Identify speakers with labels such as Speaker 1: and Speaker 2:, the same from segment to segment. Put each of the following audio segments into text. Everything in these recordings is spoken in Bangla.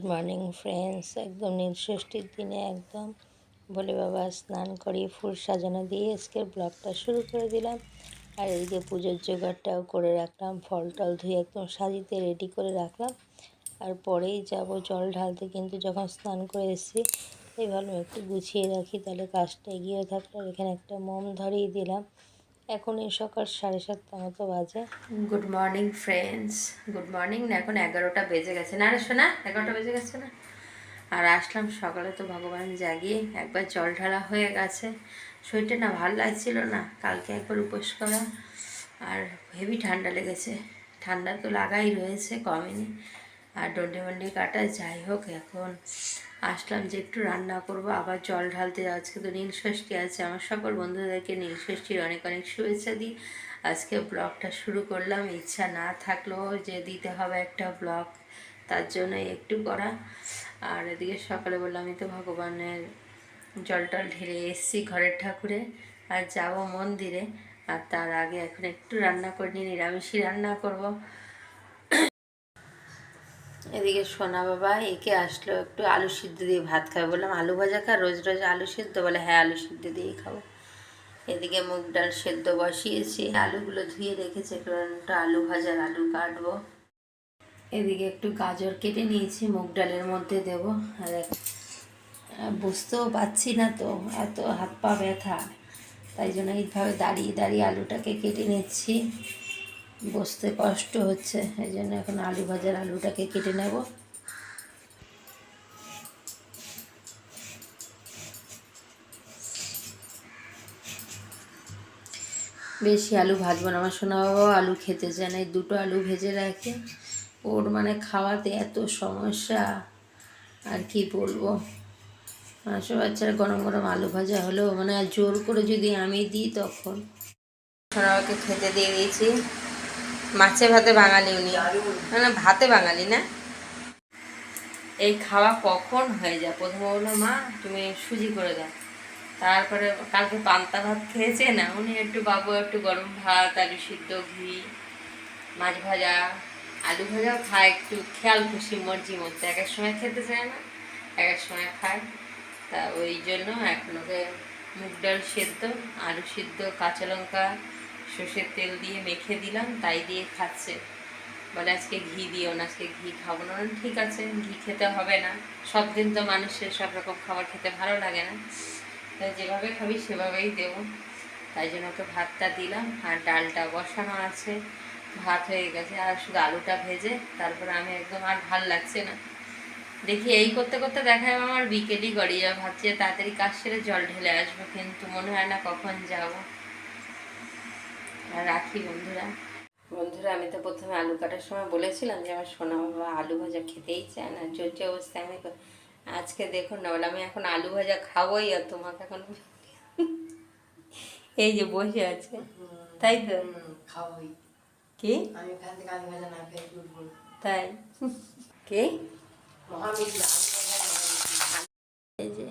Speaker 1: গুড মর্নিং ফ্রেন্ডস একদম নীলষষ্ঠীর দিনে একদম ভোলে বাবা স্নান করিয়ে ফুল সাজানো দিয়ে আজকের ব্লগটা শুরু করে দিলাম। আর এইদিকে পুজোর জোগাড়টাও করে রাখলাম ফল টল ধুয়ে একদম সাজিতে রেডি করে রাখলাম। আর পরেই যাব জল ঢালতে, কিন্তু যখন স্নান করে এসেছি, এই ভালো একটু গুছিয়ে রাখি, তাহলে কাজটা এগিয়ে থাকল। এখানে একটা মোম ধরিয়ে দিলাম। এখন এই সকাল সাড়ে সাতটা মতো বাজে।
Speaker 2: Good morning friends good morning না, এখন এগারোটা বেজে গেছে। না রে শোনা এগারোটা বেজে গেছে না? আর আসলাম সকালে তো ভগবান জাগিয়ে, একবার জল ঢালা হয়ে গেছে। শরীরটা না ভালো লাগছিল না, কালকে একবার উপোস করা। আর হেভি ঠান্ডা লেগেছে। ঠান্ডা তো লাগাই রয়েছে, কমেনি। আর ডন্ডে মন্ডে কাটা, যাই হোক এখন আসলাম যে একটু রান্না করব। আবার জল ঢালতে আজকে তো নীল ষষ্ঠী আছে। আমার সকল বন্ধুদেরকে নীল ষষ্ঠীর অনেক অনেক শুভেচ্ছা দিই। আজকে ব্লগটা শুরু করলাম। ইচ্ছা না থাকলেও যে দিতে হবে একটা ব্লগ, তার জন্য একটু করা। আর এদিকে সকালে বললাম, আমি তো ভগবানের জল টল ঢেলে এসেছি ঘরের ঠাকুরে। আর যাব মন্দিরে। আর তার আগে এখন একটু রান্না করে নিয়ে নিরামিষই রান্না করব। এদিকে সোনা বাবা একে আসলো একটু আলু সিদ্ধ দিয়ে ভাত খাবে। বললাম, আলু ভাজা খা, রোজ রোজ আলু সিদ্ধ? বলে হ্যাঁ আলু সিদ্ধ দিয়েই খাব। এদিকে মুগ ডাল সেদ্ধ বসিয়েছি, আলুগুলো ধুয়ে রেখেছি একটু আলু ভাজার আলু কাটবো। এদিকে একটু গাজর কেটে নিয়েছি, মুগ ডালের মধ্যে দেব। আর বুঝতেও পারছি না তো, এত হাত পা ব্যথা। তাই জন্য এইভাবে দাঁড়িয়ে দাঁড়িয়ে আলুটাকে কেটে নিচ্ছি। বসতে কষ্ট হচ্ছে, এই জন্য এখন আলু ভাজার আলুটাকে কেটে নেব। বেশি আলু ভাজবো না, আমার সোনা বাবাও আলু খেতে চায় না, এই দুটো আলু ভেজে রাখে। ওর মানে খাওয়াতে এত সমস্যা, আর কি বলব? আসলে বাচ্চারা গরম গরম আলু ভাজা হলেও মানে জোর করে যদি আমি দিই তখন। সোনাবাকে খেতে দিয়ে দিয়েছি। মাছে ভাতে বাঙালি উনি। না না ভাতে বাঙালি না? এই খাওয়া কখন হয়ে যায়? প্রথমে বলল, মা, তুমি সুজি করে দাও। তারপরে কালকে পান্তা ভাত খেয়েছে না? উনি একটু বাবু একটু গরম ভাত, আলু সিদ্ধ, ঘি, মাছ ভাজা। আলু ভাজাও খায় একটু খেয়াল খুশি, মর্জি মধ্যে এক এক সময় খেতে চায় না, এক এক সময় খায়। তা ওই জন্য এখন ওকে মুগ ডাল সেদ্ধ, আলু সিদ্ধ, কাঁচা লঙ্কা সর্ষের তেল দিয়ে মেখে দিলাম, তাই দিয়ে খাচ্ছে। বলে, আজকে ঘি দিও না, আজকে ঘি খাব না। ঠিক আছে, ঘি খেতে হবে না। সব দিন তো মানুষের সব রকম খাবার খেতে ভালো লাগে না। তাই যেভাবে খাবি, সেভাবেই দেবো। তাই জন্য ওকে ভাতটা দিলাম, আর ডালটা বসানো আছে। ভাত হয়ে গেছে, আর শুধু আলুটা ভেজে তারপরে আমি একদম আর ভালো লাগছে না। দেখি, এই করতে করতে দেখা যাবে আমার বিকেলই গড়িয়ে যাবে। ভাবছি তাড়াতাড়ি কাজ সেরে জল ঢেলে আসব, কিন্তু মনে হয় না কখন যাব। রাখি বন্ধুরা। বন্ধুরা আমি তো প্রথমে আলু কাটার সময় বলেছিলাম যে আমার সোনা বাবা আলু ভাজা খেতেই চায় না চলছে অবস্থায় আমি আজকে দেখুন না বলে আমি এখন আলু ভাজা খাবোই আর তোমাকে এখন এই যে বসে আছে। তাই তো?
Speaker 3: খাওয়াই
Speaker 2: কি?
Speaker 3: আমি এখান থেকে আলু ভাজা না খেয়ে
Speaker 2: তাই? কি? এই যে।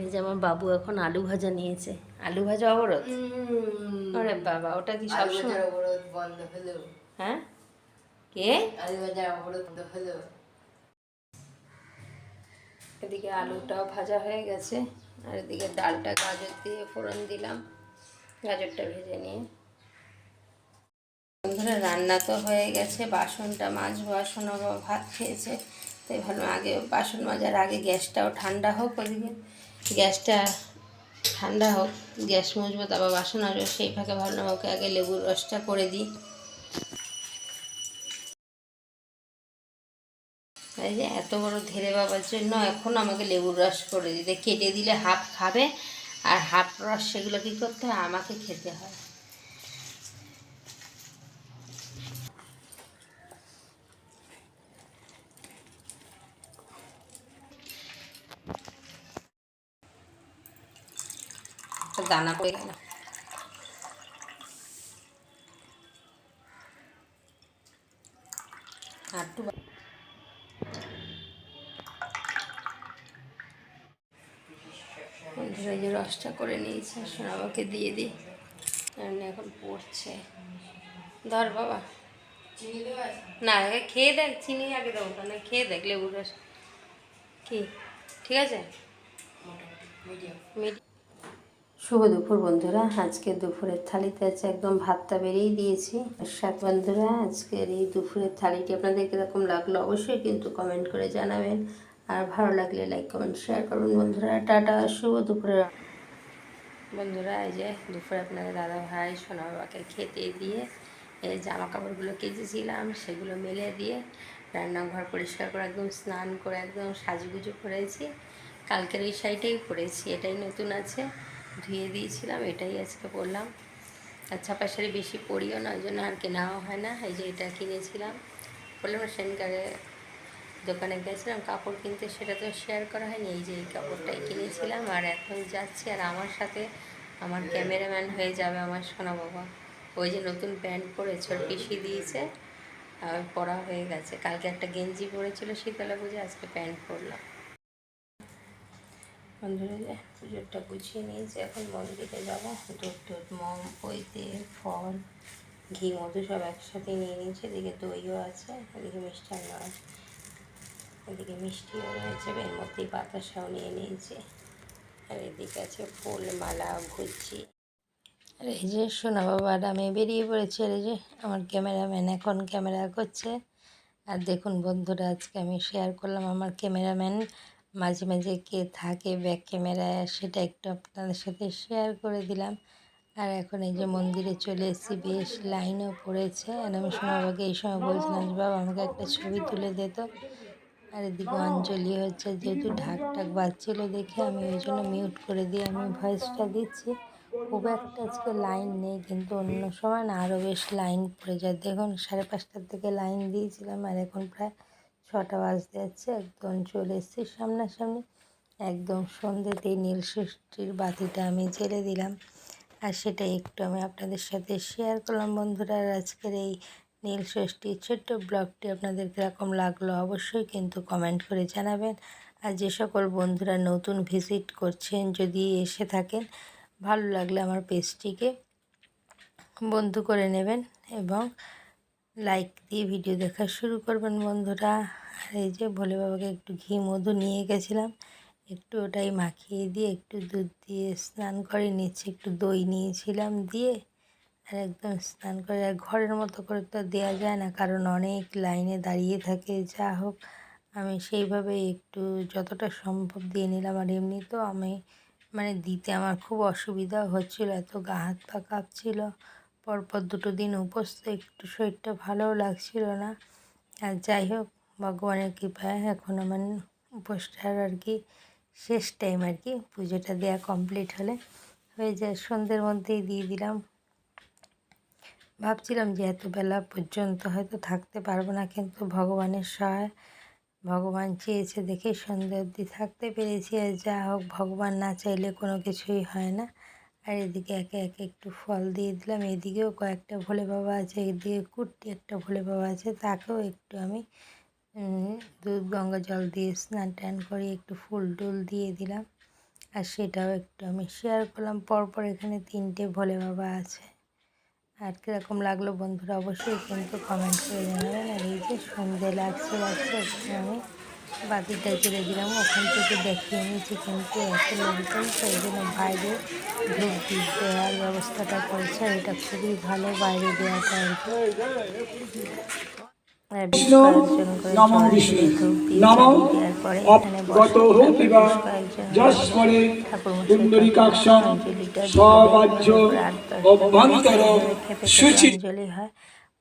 Speaker 2: এই যে আমার বাবু এখন আলু ভাজা নিয়েছে। আলু ভাজা অবরোধ? আরে বাবা ওটা কি সব
Speaker 3: ভাজার অবরোধ বন্ধ হলো।
Speaker 2: হ্যাঁ? কে?
Speaker 3: আলু ভাজা অবরোধ বন্ধ হলো।
Speaker 2: এদিকে আলুটাও ভাজা হয়ে গেছে আর এদিকে ডালটা গাজর দিয়ে ফোড়ন দিলাম গাজরটা ভেজে নিয়ে। বন্ধুরা রান্না তো হয়ে গেছে বাসনটা মাজবো বাসন ভাত খেয়েছে তাই ভালো আগে বাসন মাজার আগে গ্যাসটাও ঠান্ডা হোক ওদিকে। গ্যাসটা ঠান্ডা হোক, গ্যাস মজবুত আবার বাসন আসব সেই ফাঁকে না ওকে আগে লেবুর রসটা করে দিই। যে এত বড় ধেরে বাবার জন্য এখন আমাকে লেবুর রস করে দিতে। কেটে দিলে হাফ খাবে, আর হাফ রস সেগুলো কী করতে হয়? আমাকে খেতে হয়। একটা দানা পড়ে গেল। বন্ধুরা যে রসটা করে নিয়েছে সোনাবাকে দিয়ে দিই কারণ এখন পড়ছে। ধর বাবা। না আগে খেয়ে দেখ চিনি আগে দেবো না খেয়ে দেখ লেবুর রস। কি? ঠিক আছে?
Speaker 3: মিডিয়াম
Speaker 2: মিড- শুভ দুপুর বন্ধুরা। আজকে দুপুরের থালিতে আছে একদম ভাতটা বেরিয়ে দিয়েছি। সাত বন্ধুরা, আজকের এই দুপুরের থালিটি আপনাদের কীরকম লাগল অবশ্যই কিন্তু কমেন্ট করে জানাবেন। আর ভালো লাগলে লাইক কমেন্ট শেয়ার করুন বন্ধুরা। টাটা, শুভ দুপুরের বন্ধুরা, এই যে দুপুরে আপনাদের দাদা ভাই, সোনা বাবাকে খেতে দিয়ে এই জামা কাপড়গুলো কেচেছিলাম, সেগুলো মেলে দিয়ে রান্নাঘর পরিষ্কার করে একদম স্নান করে একদম সাজুগুজু করেছি। কালকের এই শাড়িটাই পরেছি, এটাই নতুন আছে। ধুয়ে দিয়েছিলাম, এটাই আজকে পরলাম আর ছাপা শাড়ি বেশি পরিও না, ওই জন্য আর কেনাও হয় না, এই যে এটা কিনেছিলাম। বললাম সেনকারে দোকানে গেছিলাম, কাপড় কিনতে, সেটা তো শেয়ার করা হয়নি, এই যে এই কাপড়টাই কিনেছিলাম। আর এখন যাচ্ছি, আর আমার সাথে আমার ক্যামেরাম্যান হয়ে যাবে আমার সোনা বাবা। ওই যে নতুন প্যান্ট পরেছে, ওর পিসি দিয়েছে, আর পরা হয়ে গেছে। কালকে একটা গেঞ্জি পরেছিল, শীতলা পুজো, আজকে প্যান্ট পরলাম। বন্ধুরা যে পুজোটা গুছিয়ে নিয়েছি এখন মন্দিরে যাব। দুধ টুধ, মোম পৈতে ফল, ঘি, মধু সব একসাথে নিয়ে নিয়েছি। এদিকে দইও আছে, এদিকে মিষ্টান্ন আছে। এদিকে মিষ্টিও রয়েছে, এর মধ্যেই বাতাসাও নিয়ে নিয়েছি। আর এদিকে আছে ফুল মালা ভুজি। আর এই যে সোনা বাবা আমি বেরিয়ে পড়েছি, আর এই যে আমার ক্যামেরাম্যান এখন ক্যামেরা করছে। আর দেখুন বন্ধুরা, আজকে আমি শেয়ার করলাম আমার ক্যামেরাম্যান মাঝে মাঝে কে থাকে ব্যাক ক্যামেরায় সেটা একটু আপনাদের সাথে শেয়ার করে দিলাম। আর এখন এই যে মন্দিরে চলে এসেছি, বেশ লাইনও পড়েছে। আর আমি সোনা বাবাকে এই সময় বলছিলাম যে, বাবা, আমাকে একটা ছবি তুলে দে তো। আর এদিকে অঞ্জলি হচ্ছে, যেহেতু ঢাক ঢাক বাজছিল দেখে আমি ওই জন্য মিউট করে দিয়ে আমি ভয়েসটা দিচ্ছি। খুব একটা আজকে লাইন নেই, কিন্তু অন্য সময় না আরও বেশ লাইন পড়ে যায়। দেখুন, সাড়ে পাঁচটার থেকে লাইন দিয়েছিলাম, আর এখন প্রায় ছটা বাজতে যাচ্ছে, একদম চলে এসেছি সামনাসামনি। একদম সন্ধ্যেতেই নীল ষষ্ঠীর বাতিটা আমি জেলে দিলাম। আর সেটা একটু আমি আপনাদের সাথে শেয়ার করলাম। বন্ধুরা আজকের এই নীল ষষ্ঠীর ছোট্ট ব্লগটি আপনাদের কীরকম লাগল অবশ্যই কিন্তু কমেন্ট করে জানাবেন। আর যে সকল বন্ধুরা নতুন ভিজিট করছেন, যদি এসে থাকেন, ভালো লাগলে আমার পেজটিকে বন্ধু করে নেবেন এবং লাইক দিয়ে ভিডিও দেখা শুরু করবেন বন্ধুরা। আর এই যে ভোলে বাবাকে একটু ঘি, মধু নিয়ে গেছিলাম। একটু ওটাই মাখিয়ে দিয়ে, একটু দুধ দিয়ে স্নান করে নিচ্ছি একটু দই নিয়েছিলাম দিয়ে, আর একদম স্নান করে, আর ঘরের মতো করে তো দেওয়া যায় না, কারণ অনেক লাইনে দাঁড়িয়ে থাকে, যা হোক। আমি সেইভাবে একটু যতটা সম্ভব দিয়ে নিলাম, আর এমনি তো আমি মানে দিতে আমার খুব অসুবিধা হচ্ছিল, এত গা হাত পা কাঁপছিল। পরপর দুটো দিন উপোস একটু শরীরটা ভালোও লাগছিল না। আর যাই হোক ভগবানের কৃপায় এখন আমার উপোসটার আর কি শেষ টাইম আর কি, পুজোটা দেওয়া কমপ্লিট হলে। হয়ে যায় সন্ধ্যের মধ্যেই দিয়ে দিলাম। ভাবছিলাম যে এত বেলা পর্যন্ত হয়তো থাকতে পারব না, কিন্তু ভগবানের সহায়, ভগবান চেয়েছে দেখে সন্ধ্যা অবধি থাকতে পেরেছি। আর যা হোক, ভগবান না চাইলে কোনো কিছুই হয় না। আর এদিকে একে একে একটু ফল দিয়ে দিলাম। এদিকেও কয়েকটা ভোলে বাবা আছে, এদিকে কুট্টি একটা ভোলে বাবা আছে, তাকেও একটু আমি দুধ, গঙ্গা জল দিয়ে স্নান টান করে একটু ফুল টুল দিয়ে দিলাম। আর সেটাও একটু আমি শেয়ার করলাম। পরপর এখানে তিনটে ভোলে বাবা আছে। আর কীরকম লাগল বন্ধুরা অবশ্যই কিন্তু কমেন্ট করে জানাবেন। আর এই যে সন্ধে লাগছে লাগছে আমি বাতিটা জেলে দিলাম। ওখান থেকে দেখিয়ে নিয়েছি কিন্তু এত লোকজন এই জন্য বাইরে ধূপ দ্বীপ দেওয়ার ব্যবস্থাটা করেছে। এটা খুবই ভালো বাইরে দেওয়াটা আর অঞ্জলি হয়।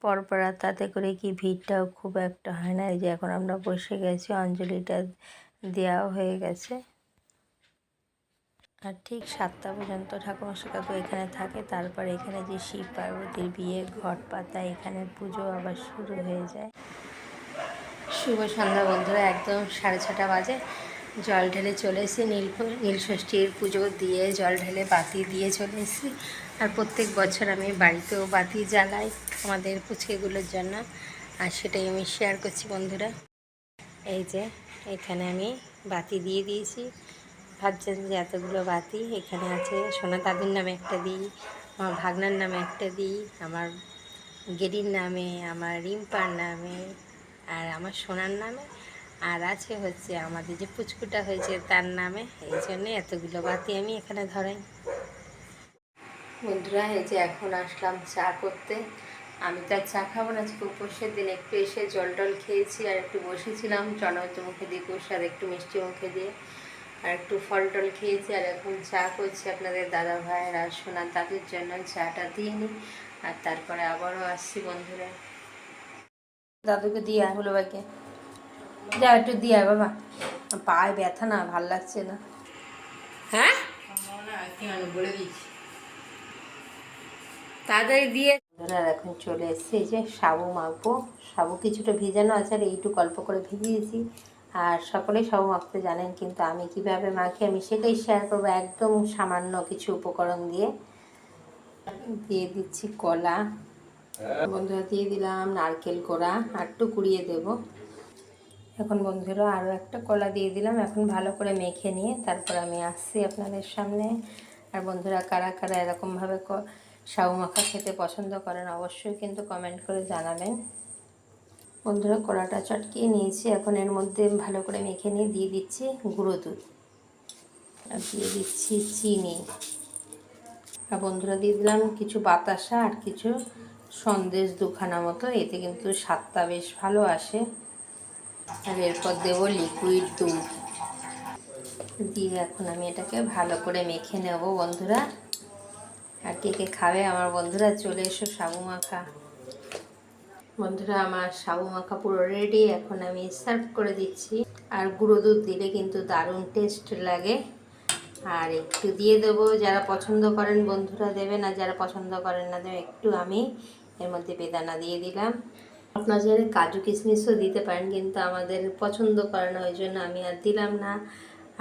Speaker 2: পরপর আর তাতে করে কি ভিড়টাও খুব একটা হয় না। এই যে এখন আমরা বসে গেছি অঞ্জলিটা দেওয়াও হয়ে গেছে। আর ঠিক সাতটা পর্যন্ত ঠাকুরমশাই কাকু এখানে থাকে। তারপর এখানে যে শিব পার্বতীর বিয়ে, ঘট পাতা, এখানে পুজো আবার শুরু হয়ে যায়। শুভ সন্ধ্যা বন্ধুরা, একদম সাড়ে ছটা বাজে। জল ঢেলে চলে এসেছি, নীল নীলষষ্ঠীর পুজো দিয়ে জল ঢেলে বাতি দিয়ে চলে এসেছি। আর প্রত্যেক বছর আমি বাড়িতেও বাতি জ্বালাই আমাদের পুচকেগুলোর জন্য, আর সেটাই আমি শেয়ার করছি বন্ধুরা। এই যে, এখানে আমি বাতি দিয়ে দিয়েছি। ভাবছেন যে এতগুলো বাতি এখানে আছে। সোনা দাদুর নামে একটা দিই আমার ভাগনার নামে একটা দিই, আমার গেরির নামে, আমার রিম্পার নামে, আর আমার সোনার নামে, আর আছে হচ্ছে আমাদের যে পুচকুটা হয়েছে তার নামে। এই জন্যে এতগুলো বাতি আমি এখানে ধরাই। বন্ধুরা, এই যে এখন আসলাম চা করতে। আমি তো আর চা খাব না, আজকে উপোসের দিন একটু এসে জল টল খেয়েছি আর একটু বসেছিলাম। চনমিত মুখে দিয়ে আর একটু মিষ্টি মুখে দিয়ে। আর একটু ফল টল খেয়েছি আর এখন চা করছি আপনাদের দাদা ভাইয়ের আর সোনার দাদুর জন্য চাটা দিয়ে নিই আর তারপরে আবারও আসছি বন্ধুরা। দাদুকে দিয়ে আয় হলো ভাইকে। যা একটু দিয়ে আয় বাবা। পায়ে ব্যথা না ভালো লাগছে না। হ্যাঁ?
Speaker 3: বলে দিচ্ছি।
Speaker 2: তাড়াতাড়ি দিয়ে। আর এখন চলে এসেছি এই যে সাবু মাখবো। সাবু কিছুটা ভেজানো আছে আর এইটুকু অল্প করে ভিজিয়েছি। আর সকলেই সাবু মাখতে জানেন কিন্তু আমি কীভাবে মাখি আমি সেটাই শেয়ার করব একদম সামান্য কিছু উপকরণ দিয়ে। দিয়ে দিচ্ছি কলা। বন্ধুরা, দিয়ে দিলাম নারকেল কোড়া আর একটু কুড়িয়ে দেব। এখন বন্ধুরা আরও একটা কলা দিয়ে দিলাম। এখন ভালো করে মেখে নিয়ে তারপর আমি আসছি আপনাদের সামনে। আর বন্ধুরা, কারা কারা এরকমভাবে সাউ মাখা খেতে পছন্দ করেন অবশ্যই কিন্তু কমেন্ট করে জানাবেন। বন্ধুরা কড়াটা চটকিয়ে নিয়েছি। এখন এর মধ্যে ভালো করে মেখে নিয়ে দিয়ে দিচ্ছি গুঁড়ো দুধ আর দিয়ে দিচ্ছি চিনি। আর বন্ধুরা দিয়ে দিলাম কিছু বাতাসা আর কিছু সন্দেশ দুখানা মতো। এতে কিন্তু স্বাদটা বেশ ভালো আসে। আর এরপর দেবো লিকুইড দুধ। দিয়ে এখন আমি এটাকে ভালো করে মেখে নেব বন্ধুরা। আর কে কে খাবে আমার বন্ধুরা চলে এসো সাবু মাখা বন্ধুরা, আমার সাবু মাখা পুরো রেডি এখন আমি সার্ভ করে দিচ্ছি। আর গুঁড়ো দুধ দিলে কিন্তু দারুণ টেস্ট লাগে। আর একটু দিয়ে দেবো, যারা পছন্দ করেন বন্ধুরা দেবেন, আর যারা পছন্দ করেন না দেবেন, একটু আমি এর মধ্যে বেদানা দিয়ে দিলাম। আপনারা চাইলে কাজু কিশমিশও দিতে পারেন, কিন্তু আমাদের পছন্দ করে না, ওই জন্য আমি আর দিলাম না।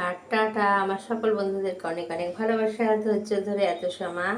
Speaker 2: আর টাটা, আমার সকল বন্ধুদেরকে অনেক অনেক ভালোবাসা, ধৈর্য ধরে এত সময়।